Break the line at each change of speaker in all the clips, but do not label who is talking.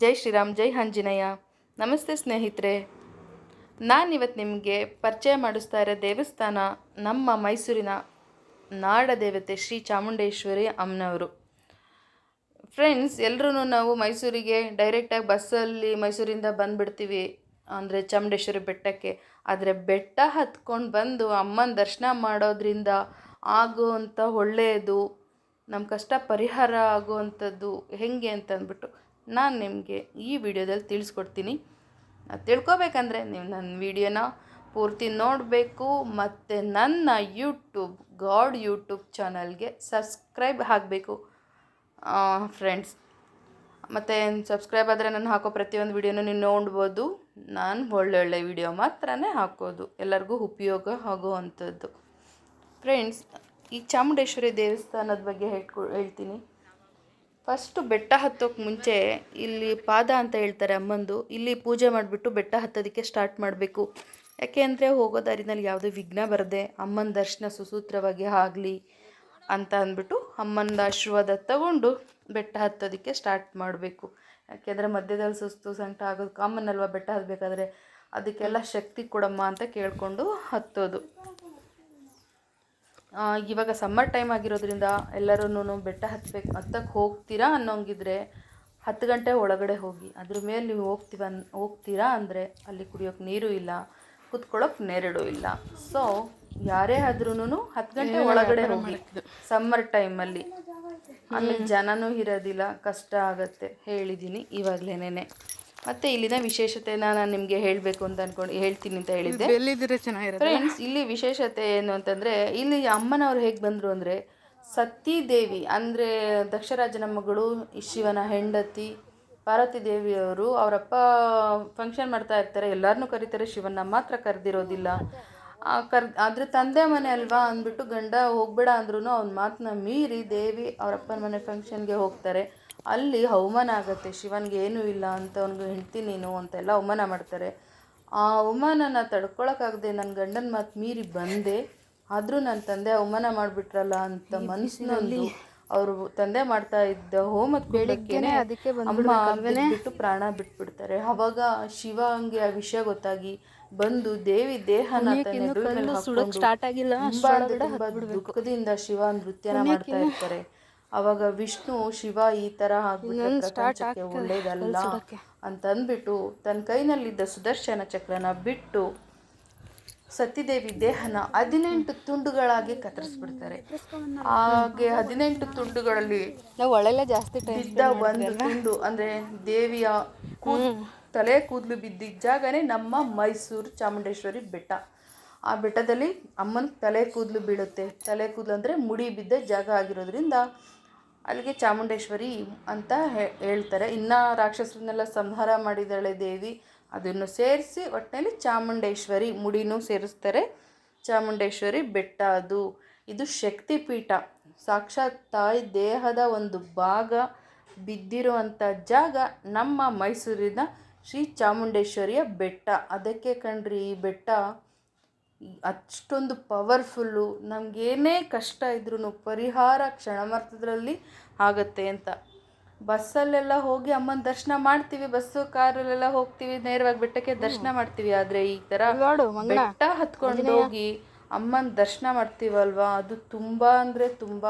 ಜೈ ಶ್ರೀರಾಮ್, ಜೈ ಆಂಜನೇಯ. ನಮಸ್ತೆ ಸ್ನೇಹಿತರೆ. ನಾನಿವತ್ತು ನಿಮಗೆ ಪರಿಚಯ ಮಾಡಿಸ್ತಾ ಇರೋ ದೇವಸ್ಥಾನ ನಮ್ಮ ಮೈಸೂರಿನ ನಾಡ ದೇವತೆ ಶ್ರೀ ಚಾಮುಂಡೇಶ್ವರಿ ಅಮ್ಮನವರು. ಫ್ರೆಂಡ್ಸ್ ಎಲ್ಲರೂ ನಾವು ಮೈಸೂರಿಗೆ ಡೈರೆಕ್ಟಾಗಿ ಬಸ್ಸಲ್ಲಿ ಮೈಸೂರಿಂದ ಬಂದುಬಿಡ್ತೀವಿ. ಅಂದರೆ ಚಾಮುಂಡೇಶ್ವರಿ ಬೆಟ್ಟಕ್ಕೆ. ಆದರೆ ಬೆಟ್ಟ ಹತ್ಕೊಂಡು ಬಂದು ಅಮ್ಮನ ದರ್ಶನ ಮಾಡೋದ್ರಿಂದ ಆಗುವಂಥ ಒಳ್ಳೆಯದು ನಮ್ಮ ಕಷ್ಟ ಪರಿಹಾರ ಆಗುವಂಥದ್ದು ಹೇಗೆ ಅಂತ ಅಂದ್ಬಿಟ್ಟು ನಾನು ನಿಮಗೆ ಈ ವಿಡಿಯೋದಲ್ಲಿ ತಿಳಿಸ್ಕೊಡ್ತೀನಿ. ತಿಳ್ಕೊಬೇಕಂದ್ರೆ ನೀವು ನನ್ನ ವಿಡಿಯೋನ ಪೂರ್ತಿ ನೋಡಬೇಕು, ಮತ್ತು ನನ್ನ ಯೂಟ್ಯೂಬ್, ಗಾಡ್ ಯೂಟ್ಯೂಬ್ ಚಾನಲ್ಗೆ ಸಬ್ಸ್ಕ್ರೈಬ್ ಆಗಬೇಕು ಫ್ರೆಂಡ್ಸ್, ಮತ್ತು ಸಬ್ಸ್ಕ್ರೈಬ್ ಆದರೆ ನಾನು ಹಾಕೋ ಪ್ರತಿಯೊಂದು ವಿಡಿಯೋನು ನೀವು ನೋಡ್ಬೋದು. ನಾನು ಒಳ್ಳೊಳ್ಳೆ ವಿಡಿಯೋ ಮಾತ್ರನೇ ಹಾಕೋದು, ಎಲ್ಲರಿಗೂ ಉಪಯೋಗ ಆಗುವಂಥದ್ದು ಫ್ರೆಂಡ್ಸ್, ಈ ಚಾಮುಂಡೇಶ್ವರಿ ದೇವಸ್ಥಾನದ ಬಗ್ಗೆ ಹೇಳ್ಕೊ, ಹೇಳ್ತೀನಿ. ಫಸ್ಟು ಬೆಟ್ಟ ಹತ್ತೋಕೆ ಮುಂಚೆ ಇಲ್ಲಿ ಪಾದ ಅಂತ ಹೇಳ್ತಾರೆ ಅಮ್ಮಂದು, ಇಲ್ಲಿ ಪೂಜೆ ಮಾಡಿಬಿಟ್ಟು ಬೆಟ್ಟ ಹತ್ತೋದಕ್ಕೆ ಸ್ಟಾರ್ಟ್ ಮಾಡಬೇಕು. ಯಾಕೆ ಅಂದರೆ ಹೋಗೋ ದಾರಿನಲ್ಲಿ ಯಾವುದೇ ವಿಘ್ನ ಬರದೆ ಅಮ್ಮನ ದರ್ಶನ ಸುಸೂತ್ರವಾಗಿ ಆಗಲಿ ಅಂತ ಅಂದ್ಬಿಟ್ಟು ಅಮ್ಮನ ಆಶೀರ್ವಾದ ತಗೊಂಡು ಬೆಟ್ಟ ಹತ್ತೋದಕ್ಕೆ ಸ್ಟಾರ್ಟ್ ಮಾಡಬೇಕು. ಯಾಕೆಂದರೆ ಮಧ್ಯದಲ್ಲಿ ಸುಸ್ತು ಸಂಕಟ ಆಗೋದು ಕಾಮನ್ ಅಲ್ವಾ ಬೆಟ್ಟ ಹತ್ತಬೇಕಾದ್ರೆ? ಅದಕ್ಕೆಲ್ಲ ಶಕ್ತಿ ಕೊಡಮ್ಮ ಅಂತ ಕೇಳಿಕೊಂಡು ಹತ್ತೋದು. ಇವಾಗ ಸಮ್ಮರ್ ಟೈಮ್ ಆಗಿರೋದ್ರಿಂದ ಎಲ್ಲರೂ ಬೆಟ್ಟ ಹತ್ತಬೇಕು ಹತ್ತಕ್ಕೆ ಹೋಗ್ತೀರಾ ಅನ್ನೋಂಗಿದ್ರೆ ಹತ್ತು ಗಂಟೆ ಒಳಗಡೆ ಹೋಗಿ ಅದ್ರ ಮೇಲೆ ನೀವು ಹೋಗ್ತೀವ ಹೋಗ್ತೀರಾ ಅಂದರೆ ಅಲ್ಲಿ ಕುಡಿಯೋಕೆ ನೀರು ಇಲ್ಲ ಕುತ್ಕೊಳ್ಳೋಕೆ ನೆರಳು ಇಲ್ಲ. ಸೊ ಯಾರೇ ಆದ್ರೂ ಹತ್ತು ಗಂಟೆ ಒಳಗಡೆ ಹೋಗಿ ಸಮ್ಮರ್ ಟೈಮಲ್ಲಿ ಆಮೇಲೆ ಜನನೂ ಇರೋದಿಲ್ಲ ಕಷ್ಟ ಆಗುತ್ತೆ ಹೇಳಿದ್ದೀನಿ ಇವಾಗಲೇನೆ ಮತ್ತು ಇಲ್ಲಿನ ವಿಶೇಷತೆನ ನಾನು ನಿಮಗೆ ಹೇಳಬೇಕು ಅಂತ ಅನ್ಕೊಂಡು ಹೇಳ್ತೀನಿ ಅಂತ ಹೇಳಿದ್ದೆ.
ಎಲ್ಲಿದ್ರೆ ಚೆನ್ನಾಗಿರುತ್ತೆ?
ಫ್ರೆಂಡ್ಸ್ ಇಲ್ಲಿ ವಿಶೇಷತೆ ಏನು ಅಂತಂದ್ರೆ ಇಲ್ಲಿ ಅಮ್ಮನವ್ರು ಹೇಗೆ ಬಂದರು ಅಂದರೆ ಸತೀದೇವಿ ಅಂದ್ರೆ ದಕ್ಷರಾಜನ ಮಗಳು ಈ ಶಿವನ ಹೆಂಡತಿ ಪಾರ್ವತಿ ದೇವಿಯವರು ಅವರಪ್ಪ ಫಂಕ್ಷನ್ ಮಾಡ್ತಾ ಇರ್ತಾರೆ ಎಲ್ಲರನ್ನೂ ಕರೀತಾರೆ ಶಿವನ ಮಾತ್ರ ಕರೆದಿರೋದಿಲ್ಲ. ಕರ್ ಆದ್ರೆ ತಂದೆ ಮನೆ ಅಲ್ವಾ ಅಂದ್ಬಿಟ್ಟು ಗಂಡ ಹೋಗ್ಬೇಡ ಅಂದ್ರು ಅವ್ನ ಮಾತನ್ನ ಮೀರಿ ದೇವಿ ಅವರಪ್ಪನ ಮನೆ ಫಂಕ್ಷನ್ಗೆ ಹೋಗ್ತಾರೆ. ಅಲ್ಲಿ ಅವಮಾನ ಆಗುತ್ತೆ ಶಿವನ್ಗೆ ಏನೂ ಇಲ್ಲ ಅಂತ ಅವ್ನಿಗೆ ಹೆಂಡ್ತಿ ನೀನು ಅಂತೆಲ್ಲ ಅವಮಾನ ಮಾಡ್ತಾರೆ. ಆ ಅವಮಾನನ ತಡ್ಕೊಳಕ್ಕಾಗದೆ ನನ್ನ ಗಂಡನ ಮಾತು ಮೀರಿ ಬಂದೆ ಆದರೂ ನನ್ನ ತಂದೆ ಅವಮಾನ ಮಾಡಿಬಿಟ್ರಲ್ಲ ಅಂತ ಮನಸ್ಸಿನಲ್ಲಿ ಅವರು ತಂದೆ ಮಾಡ್ತಾ ಇದ್ದ ಹೋಮದ ಬೇಡಿಕೆನೆ ಅದಕ್ಕೆ ಬಿಟ್ಟು ಪ್ರಾಣ ಬಿಟ್ಬಿಡ್ತಾರೆ. ಅವಾಗ ಶಿವಂಗೆ ಆ ವಿಷಯ ಗೊತ್ತಾಗಿ ಬಂದು ದೇವಿ ದೇಹನ
ಸ್ಟಾರ್ಟ್ ಆಗಿಲ್ಲ
ದುಃಖದಿಂದ ಶಿವ ನೃತ್ಯನ ಮಾಡ್ತಾ ಇರ್ತಾರೆ. ಅವಾಗ ವಿಷ್ಣು ಶಿವ ಈ ತರ ಆಗ್ಬಿಟ್ಟು ಒಳ್ಳೇದಲ್ಲ ಅಂತ ಅಂದ್ಬಿಟ್ಟು ತನ್ನ ಕೈನಲ್ಲಿದ್ದ ಸುದರ್ಶನ ಚಕ್ರನ ಬಿಟ್ಟು ಸತಿದೇವಿ ದೇಹನ ಹದಿನೆಂಟು ತುಂಡುಗಳಾಗಿ ಕತ್ತರಿಸ್ಬಿಡ್ತಾರೆ. ಹಾಗೆ ಹದಿನೆಂಟು ತುಂಡುಗಳಲ್ಲಿ
ನಾವು ಒಳ್ಳೆಲ್ಲ ಜಾಸ್ತಿ
ಬಿದ್ದ ಒಂದು ತುಂಡು ಅಂದ್ರೆ ದೇವಿಯ ತಲೆ ಕೂದಲು ಬಿದ್ದಿದ್ದ ಜಾಗನೇ ನಮ್ಮ ಮೈಸೂರು ಚಾಮುಂಡೇಶ್ವರಿ ಬೆಟ್ಟ. ಆ ಬೆಟ್ಟದಲ್ಲಿ ಅಮ್ಮನ ತಲೆ ಕೂದಲು ಬೀಳುತ್ತೆ. ತಲೆ ಕೂದಲು ಅಂದರೆ ಮುಡಿ ಬಿದ್ದ ಜಾಗ ಆಗಿರೋದ್ರಿಂದ ಅಲ್ಲಿಗೆ ಚಾಮುಂಡೇಶ್ವರಿ ಅಂತ ಹೇಳ್ತಾರೆ. ಇನ್ನು ರಾಕ್ಷಸರನ್ನೆಲ್ಲ ಸಂಹಾರ ಮಾಡಿದಾಳೆ ದೇವಿ. ಅದನ್ನು ಸೇರಿಸಿ ಒಟ್ಟಿನಲ್ಲಿ ಚಾಮುಂಡೇಶ್ವರಿ ಮುಡಿನೂ ಸೇರಿಸ್ತಾರೆ. ಚಾಮುಂಡೇಶ್ವರಿ ಬೆಟ್ಟ ಅದು ಇದು ಶಕ್ತಿಪೀಠ. ಸಾಕ್ಷಾತ್ ತಾಯಿ ದೇಹದ ಒಂದು ಭಾಗ ಬಿದ್ದಿರುವಂಥ ಜಾಗ ನಮ್ಮ ಮೈಸೂರಿನ ಶ್ರೀ ಚಾಮುಂಡೇಶ್ವರಿಯ ಬೆಟ್ಟ. ಅದಕ್ಕೆ ಕಣ್ರಿ, ಈ ಬೆಟ್ಟ ಅಷ್ಟೊಂದು ಪವರ್ಫುಲ್ಲು ನಮಗೇನೇ ಕಷ್ಟ ಇದ್ರೂ ಪರಿಹಾರ ಕ್ಷಣಮರ್ಥದಲ್ಲಿ ಆಗತ್ತೆ ಅಂತ. ಬಸ್ಸಲ್ಲೆಲ್ಲ ಹೋಗಿ ಅಮ್ಮನ ದರ್ಶನ ಮಾಡ್ತೀವಿ ಬಸ್ಸು ಕಾರಲ್ಲೆಲ್ಲ ಹೋಗ್ತೀವಿ ನೇರವಾಗಿ ಬೆಟ್ಟಕ್ಕೆ ದರ್ಶನ ಮಾಡ್ತೀವಿ. ಆದರೆ ಈ ಥರ ಬೆಟ್ಟ ಹತ್ಕೊಂಡು ಹೋಗಿ ಅಮ್ಮನ ದರ್ಶನ ಮಾಡ್ತೀವಲ್ವಾ? ಅದು ತುಂಬ ಅಂದರೆ ತುಂಬ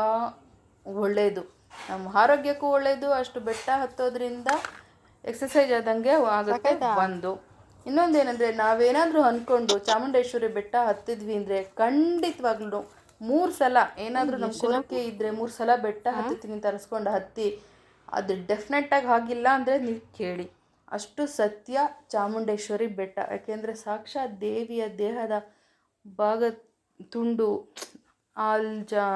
ಒಳ್ಳೆಯದು ನಮ್ಮ ಆರೋಗ್ಯಕ್ಕೂ ಒಳ್ಳೆಯದು ಅಷ್ಟು ಬೆಟ್ಟ ಹತ್ತೋದ್ರಿಂದ ಎಕ್ಸಸೈಸ್ ಆದಂಗೆ ಆಗುತ್ತೆ ಒಂದು ಇನ್ನೊಂದೇನೆಂದರೆ ನಾವೇನಾದರೂ ಅಂದ್ಕೊಂಡು ಚಾಮುಂಡೇಶ್ವರಿ ಬೆಟ್ಟ ಹತ್ತಿದ್ವಿ ಅಂದರೆ ಖಂಡಿತವಾಗ್ಲೂ ಮೂರು ಸಲ ಏನಾದರೂ ನಮ್ಮ ಕೋರಿಕೆ ಇದ್ದರೆ ಮೂರು ಸಲ ಬೆಟ್ಟ ಹತ್ತುತ್ತೀನಿ ಅಂತ ಅನ್ಸ್ಕೊಂಡು ಹತ್ತಿ ಅದು ಡೆಫಿನೆಟ್ಟಾಗಿ ಆಗಿಲ್ಲ ಅಂದರೆ ನೀವು ಕೇಳಿ. ಅಷ್ಟು ಸತ್ಯ ಚಾಮುಂಡೇಶ್ವರಿ ಬೆಟ್ಟ. ಯಾಕೆಂದರೆ ಸಾಕ್ಷಾತ್ ದೇವಿಯ ದೇಹದ ಭಾಗ ತುಂಡು ಆಲ್ ಜಾ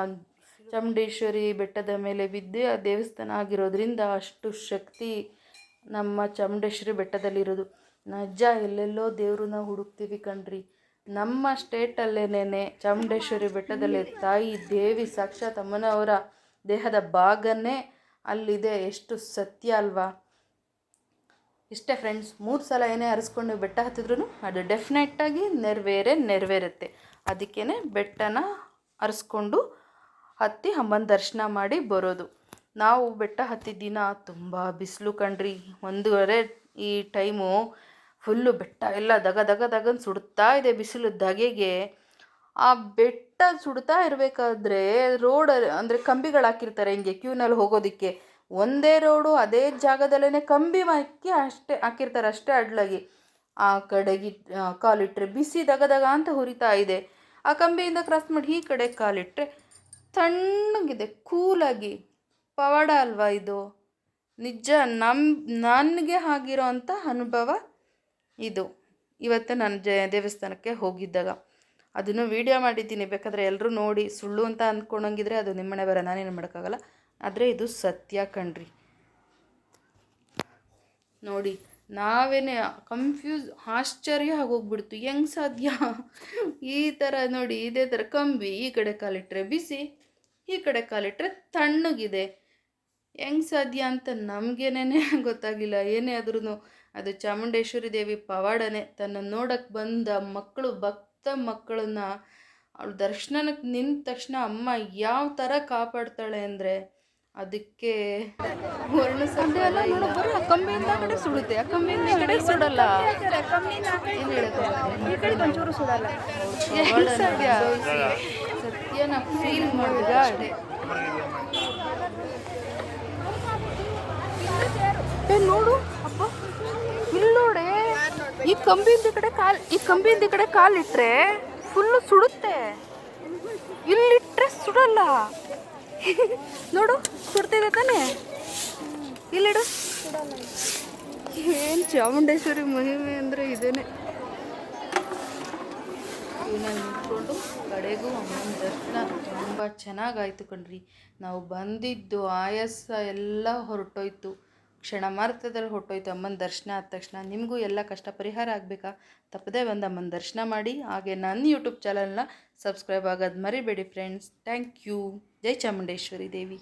ಚಾಮುಂಡೇಶ್ವರಿ ಬೆಟ್ಟದ ಮೇಲೆ ಬಿದ್ದು ಆ ದೇವಸ್ಥಾನ ಆಗಿರೋದ್ರಿಂದ ಅಷ್ಟು ಶಕ್ತಿ ನಮ್ಮ ಚಾಮುಂಡೇಶ್ವರಿ ಬೆಟ್ಟದಲ್ಲಿರೋದು. ನಜ್ಜ ಎಲ್ಲೆಲ್ಲೋ ದೇವ್ರನ್ನ ಹುಡುಕ್ತೀವಿ ಕಣ್ರಿ. ನಮ್ಮ ಸ್ಟೇಟಲ್ಲೇನೇ ಚಾಮುಂಡೇಶ್ವರಿ ಬೆಟ್ಟದಲ್ಲಿ ತಾಯಿ ದೇವಿ ಸಾಕ್ಷಾತ್ ಅಮ್ಮನವರ ದೇಹದ ಭಾಗನೇ ಅಲ್ಲಿದೆ. ಎಷ್ಟು ಸತ್ಯ ಅಲ್ವಾ? ಇಷ್ಟೇ ಫ್ರೆಂಡ್ಸ್ ಮೂರು ಸಲ ಏನೇ ಹರಿಸ್ಕೊಂಡು ಬೆಟ್ಟ ಹತ್ತಿದ್ರು ಅದು ಡೆಫಿನೆಟ್ಟಾಗಿ ನೆರವೇರೇ ನೆರವೇರುತ್ತೆ. ಅದಕ್ಕೇ ಬೆಟ್ಟನ ಹರಿಸ್ಕೊಂಡು ಹತ್ತಿ ಅಮ್ಮನ ದರ್ಶನ ಮಾಡಿ ಬರೋದು. ನಾವು ಬೆಟ್ಟ ಹತ್ತಿದ ದಿನ ತುಂಬ ಬಿಸಿಲು ಕಣ್ರಿ. ಒಂದೂವರೆ ಈ ಟೈಮು ಫುಲ್ಲು ಬೆಟ್ಟ ಎಲ್ಲ ದಗ ದಗ ದಗನ್ ಸುಡ್ತಾ ಇದೆ ಬಿಸಿಲು ಧಗೆಗೆ ಆ ಬೆಟ್ಟ ಸುಡ್ತಾ ಇರಬೇಕಾದ್ರೆ ರೋಡ್ ಅಂದರೆ ಕಂಬಿಗಳು ಹಾಕಿರ್ತಾರೆ ಹಿಂಗೆ ಕ್ಯೂನಲ್ಲಿ ಹೋಗೋದಕ್ಕೆ. ಒಂದೇ ರೋಡು ಅದೇ ಜಾಗದಲ್ಲೇ ಕಂಬಿ ಹಾಕಿ ಅಷ್ಟೇ ಹಾಕಿರ್ತಾರೆ ಅಷ್ಟೇ ಅಡ್ಲಾಗಿ. ಆ ಕಡೆಗೆ ಕಾಲಿಟ್ಟರೆ ಬಿಸಿ ದಗ ದಗ ಅಂತ ಹುರಿತಾ ಇದೆ. ಆ ಕಂಬಿಯಿಂದ ಕ್ರಾಸ್ ಮಾಡಿ ಈ ಕಡೆ ಕಾಲಿಟ್ಟರೆ ತಣ್ಣಗಿದೆ, ಕೂಲಾಗಿ. ಪವಾಡ ಅಲ್ವಾ ಇದು? ನಿಜ ನಮ್ಮ ನನಗೆ ಆಗಿರೋ ಅಂಥ ಅನುಭವ ಇದು. ಇವತ್ತು ನಾನು ಜ, ದೇವಸ್ಥಾನಕ್ಕೆ ಹೋಗಿದ್ದಾಗ. ಅದನ್ನು ವಿಡಿಯೋ ಮಾಡಿದ್ದೀನಿ. ಬೇಕಾದರೆ ಎಲ್ಲರೂ ನೋಡಿ, ಸುಳ್ಳು ಅಂತ ಅಂದ್ಕೊಂಡಂಗಿದ್ರೆ ಅದು ನಿಮ್ಮನೆ ಬರ, ನಾನೇನು ಮಾಡೋಕ್ಕಾಗಲ್ಲ. ಆದರೆ ಇದು ಸತ್ಯ ಕಣ್ರಿ. ನೋಡಿ, ನಾವೇನೇ ಕನ್ಫ್ಯೂಸ್ ಆಶ್ಚರ್ಯ ಆಗೋಗ್ಬಿಡ್ತು. ಹೆಂಗೆ ಸಾಧ್ಯ? ಈ ಥರ ನೋಡಿ, ಇದೇ ಥರ ಕಂಬಿ, ಈ ಕಡೆ ಕಾಲಿಟ್ಟರೆ ಬಿಸಿ, ಈ ಕಡೆ ಕಾಲಿಟ್ಟರೆ ತಣ್ಣಗಿದೆ. ಹೆಂಗೆ ಸಾಧ್ಯ ಅಂತ ನಮಗೇನೇ ಗೊತ್ತಾಗಿಲ್ಲ. ಏನೇ ಆದ್ರೂ ಅದು ಚಾಮುಂಡೇಶ್ವರಿ ದೇವಿ ಪವಾಡನೆ. ತನ್ನ ನೋಡಕ್ಕೆ ಬಂದ ಮಕ್ಕಳು ಭಕ್ತ ಮಕ್ಕಳನ್ನ ಅವಳು ದರ್ಶನಕ್ಕೆ ನಿಂತ ತಕ್ಷಣ ಅಮ್ಮ ಯಾವ ಥರ ಕಾಪಾಡ್ತಾಳೆ ಅಂದರೆ ಅದಕ್ಕೆ ವರ್ಣಿಸೋದೇ ಅಲ್ಲ ನೋಡು ಬರೀ ಆ ಆ ಕಡೆ ಸುಡುತ್ತೆ. ಆ ಕಂಬಿಯಿಂದ ಈ ಕಡೆ ಸುಡಲ್ಲ. ಏನ್?
ಒಂಚೂರು ಸುಡಲ್ಲ.
ಸತ್ಯನ ಫೀಲ್ ಮಾಡಿದ ಅಷ್ಟೇ. ನೋಡೆ. ಈ ಕಂಬಿಯಿಂದ ಕಡೆ ಕಾಲ್, ಈ ಕಂಬಿಯಿಂದ ಕಡೆ ಕಾಲಿಟ್ರೆ ಫುಲ್ಲು ಸುಡುತ್ತೆ. ಇಲ್ಲಿಟ್ರೆ ಸುಡಲ್ಲ. ನೋಡು, ಸುಡ್ತಿದೆ ತಾನೇ? ಇಲ್ಲಿಡು. ಏನು ಚಾಮುಂಡೇಶ್ವರಿ ಮಹಿಮೆ ಅಂದರೆ ಇದೇನೆ. ಇಟ್ಕೊಂಡು ಕಡೆಗೂ ಅಮ್ಮನ ದರ್ಶನ. ತುಂಬ ಚೆನ್ನಾಗಾಯ್ತು ಕಣ್ರಿ. ನಾವು ಬಂದಿದ್ದು ಆಯಾಸ ಎಲ್ಲ ಹೊರಟೋಯ್ತು. ಕ್ಷಣ ಮಾತ್ರದಲ್ಲಿ ಹೊಟ್ಟೋಯ್ತು ಅಮ್ಮನ ದರ್ಶನ ಆದ ತಕ್ಷಣ. ನಿಮಗೂ ಎಲ್ಲ ಕಷ್ಟ ಪರಿಹಾರ ಆಗಬೇಕಾ? ತಪ್ಪದೇ ಬಂದು ಅಮ್ಮನ ದರ್ಶನ ಮಾಡಿ. ಹಾಗೆ ನನ್ನ ಯೂಟ್ಯೂಬ್ ಚಾನಲ್ನ ಸಬ್ಸ್ಕ್ರೈಬ್ ಆಗೋದು ಮರಿಬೇಡಿ friends thank you Jai Chamundeshwari Devi.